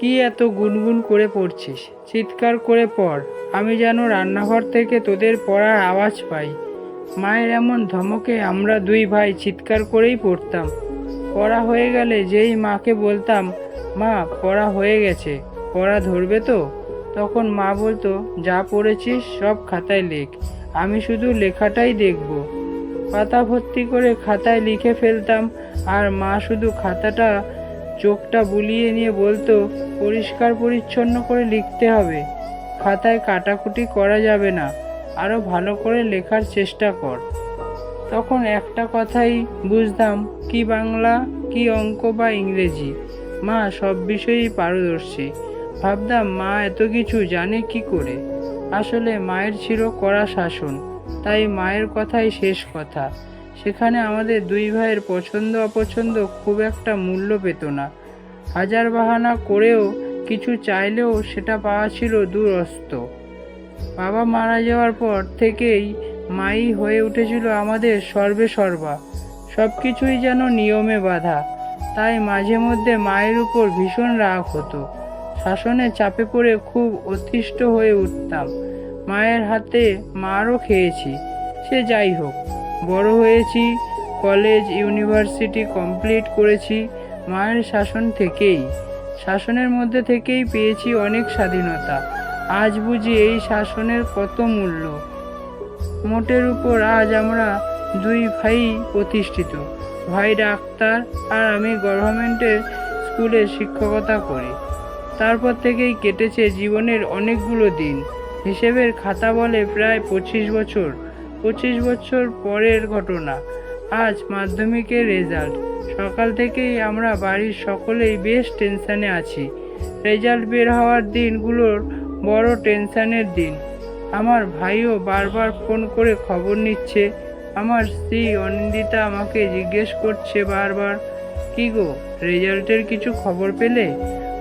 কি এত গুনগুন করে পড়ছিস? চিৎকার করে পড়। আমি যেন রান্নাঘর থেকে তোদের পড়ার আওয়াজ পাই। মায়ের এমন ধমকে আমরা দুই ভাই চিৎকার করেই পড়তাম। পড়া হয়ে গেলে যেই মাকে বলতাম, মা, পড়া হয়ে গেছে, পড়া ধরবে তো? তখন মা বলতো, যা পড়েছিস সব খাতায় লেখ। আমি শুধু লেখাটাই দেখব। পাতা ভর্তি করে খাতায় লিখে ফেলতাম, আর মা শুধু খাতাটা চোখটা বুলিয়ে নিয়ে বলতো, পরিষ্কার পরিচ্ছন্ন করে লিখতে হবে। খাতায় কাটাকুটি করা যাবে না। আরও ভালো করে লেখার চেষ্টা কর। তখন একটা কথাই বুঝতাম, কি বাংলা, কি অঙ্ক বা ইংরেজি? মা, সব বিষয়েই পারদর্শী। ভাবতাম, মা এত কিছু জানে কি করে? আসলে মায়ের ছিল কড়া শাসন, তাই মায়ের কথাই শেষ কথা। সেখানে আমাদের দুই ভাইয়ের পছন্দ অপছন্দ খুব একটা মূল্য পেত না। হাজার বাহানা করেও কিছু চাইলেও সেটা পাওয়া ছিল দূরস্ত। বাবা মারা যাওয়ার পর থেকেই মাই হয়ে উঠেছিল আমাদের সর্বে সর্বা। সব কিছুই যেন নিয়মে বাঁধা। তাই মাঝে মধ্যে মায়ের উপর ভীষণ রাগ হতো। শাসনে চাপে পড়ে খুব অতিষ্ঠ হয়ে উঠতাম। মায়ের হাতে মারও খেয়েছি। সে যাই হোক। বড় হয়েছি, কলেজ, ইউনিভার্সিটি কমপ্লিট করেছি মায়ের শাসন থেকেই। শাসনের মধ্যে থেকেই পেয়েছি অনেক স্বাধীনতা। আজ বুঝি এই শাসনের কত মূল্য। মোটের উপর আজ আমরা দুই ভাই প্রতিষ্ঠিত। ভাই ডাক্তার আর আমি গভর্নমেন্টের স্কুলে শিক্ষকতা করি। তারপর থেকেই কেটেছে জীবনের অনেকগুলো দিন। হিসেবের খাতা বলে প্রায় পঁচিশ বছর। পঁচিশ বছর পরের ঘটনা। আজ মাধ্যমিকের রেজাল্ট। সকাল থেকেই আমরা বাড়ির সকলেই বেশ টেনশানে আছি। রেজাল্ট বের হওয়ার দিনগুলোর বড় টেনশানের দিন। আমার ভাইও বারবার ফোন করে খবর নিচ্ছে। আমার স্ত্রী অনিন্দিতা আমাকে জিজ্ঞেস করছে বারবার, কি গো, রেজাল্টের কিছু খবর পেলে?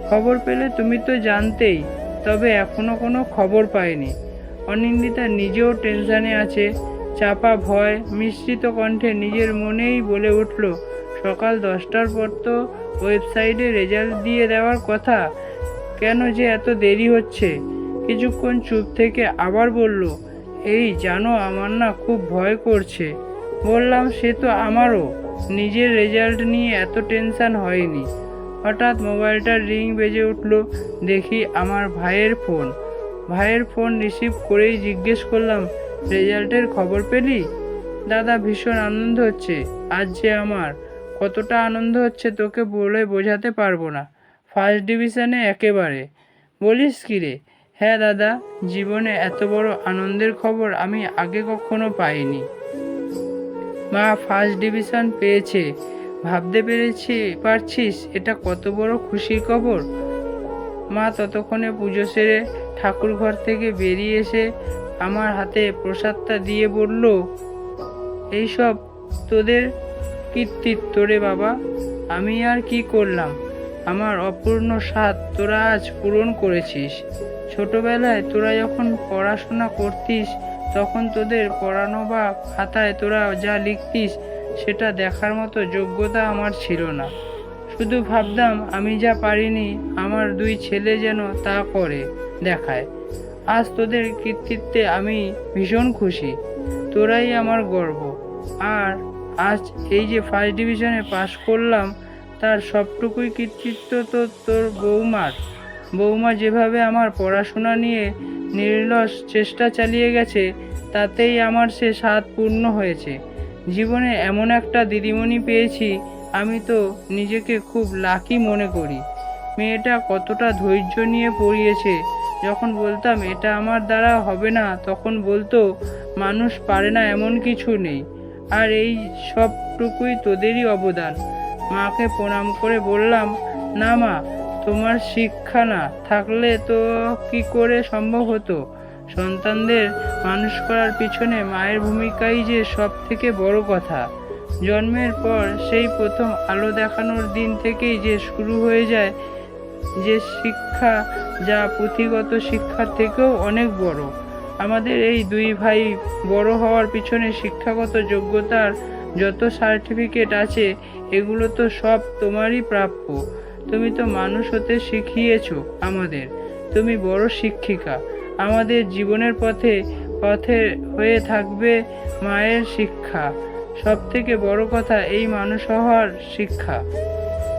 খবর পেলে তুমি তো জানতেই, তবে এখনও কোনো খবর পাইনি। অনিন্দিতা নিজেও টেনশানে আছে। চাপা ভয়, মিশ্রিত কণ্ঠে নিজের মনেই বলে উঠল, সকাল দশটার পর তো ওয়েবসাইটে রেজাল্ট দিয়ে দেওয়ার কথা। কেন যে এত দেরি হচ্ছে? কিছুক্ষণ চুপ থেকে আবার বলল, এই জানো, আমার না খুব ভয় করছে। বললাম, সে তো আমারও। নিজের রেজাল্ট নিয়ে এত টেনশান হয়নি। হঠাৎ মোবাইলটার রিং বেজে উঠল, দেখি আমার ভাইয়ের ফোন। ভাইয়ের ফোন রিসিভ করেই জিজ্ঞেস করলাম, রেজাল্টের খবর পেলি? দাদা, ভীষণ আনন্দ হচ্ছে, আজ যে আমার, কতটা আনন্দ হচ্ছে তোকে বলে বোঝাতে পারব না ফার্স্ট ডিভিশনে একেবারে। বলিস কি রে? হ্যাঁ দাদা, জীবনে এত বড় আনন্দের খবর আমি আগে কখনো পাইনি। মা ফার্স্ট ডিভিশন পেয়েছে, ভাবতে পেরেছি, পারছিস, এটা কত বড় খুশির খবর? মা, ততক্ষণে পুজো সেরে ঠাকুর ঘর থেকে বেরিয়ে এসে আমার হাতে প্রসাদটা দিয়ে বলল, এইসব তোদের কীর্তিত্ব রে বাবা, আমি আর কি করলাম? আমার অপূর্ণ স্বাদ তোরা আজ পূরণ করেছিস। ছোটবেলায় তোরা যখন পড়াশোনা করতিস, তখন তোদের পড়ানো বা খাতায় তোরা যা লিখতিস, সেটা দেখার মতো যোগ্যতা আমার ছিল না। শুধু ভাবতাম আমি যা পারিনি, আমার দুই ছেলে যেন তা করে। দেখায়। আজ তোদের কৃতিত্বে আমি ভীষণ খুশি। তোরাই আমার গর্ব। আর আজ এই যে ফার্স্ট ডিভিশনে পাশ করলাম, তার সবটুকুই কৃতিত্ব তো তোর বৌমার। বৌমা যেভাবে আমার পড়াশোনা নিয়ে নির্লস চেষ্টা চালিয়ে গেছে, তাতেই আমার সে স্বাদ পূর্ণ হয়েছে। জীবনে এমন একটা দিদিমণি পেয়েছি, আমি তো নিজেকে খুব লাকি মনে করি। মেয়েটা কতটা ধৈর্য নিয়ে পড়িয়েছে যখন বলতাম, এটা আমার দ্বারা হবে না, তখন বলতো, মানুষ পারে না, এমন কিছু নেই। আর এই সবটুকুই তোদেরই অবদান। মাকে প্রণাম করে বললাম, না মা, তোমার শিক্ষা না, থাকলে তো কি করে সম্ভব হতো? সন্তানদের মানুষ করার পিছনে মায়ের ভূমিকাই যে সব থেকে বড় কথা। জন্মের পর সেই প্রথম আলো দেখানোর দিন থেকেই যে শুরু হয়ে যায় যে শিক্ষা যা পুঁথিগত শিক্ষার থেকেও অনেক বড়। আমাদের এই দুই ভাই বড় হওয়ার পিছনে শিক্ষাগত যোগ্যতার যত সার্টিফিকেট আছে, এগুলো তো সব তোমারই প্রাপ্য। তুমি তো মানুষ হতে শিখিয়েছ আমাদের। তুমি বড় শিক্ষিকা। আমাদের জীবনের পথে পথে হয়ে থাকবে মায়ের শিক্ষা। সব থেকে বড় কথা এই মানুষ হওয়ার শিক্ষা।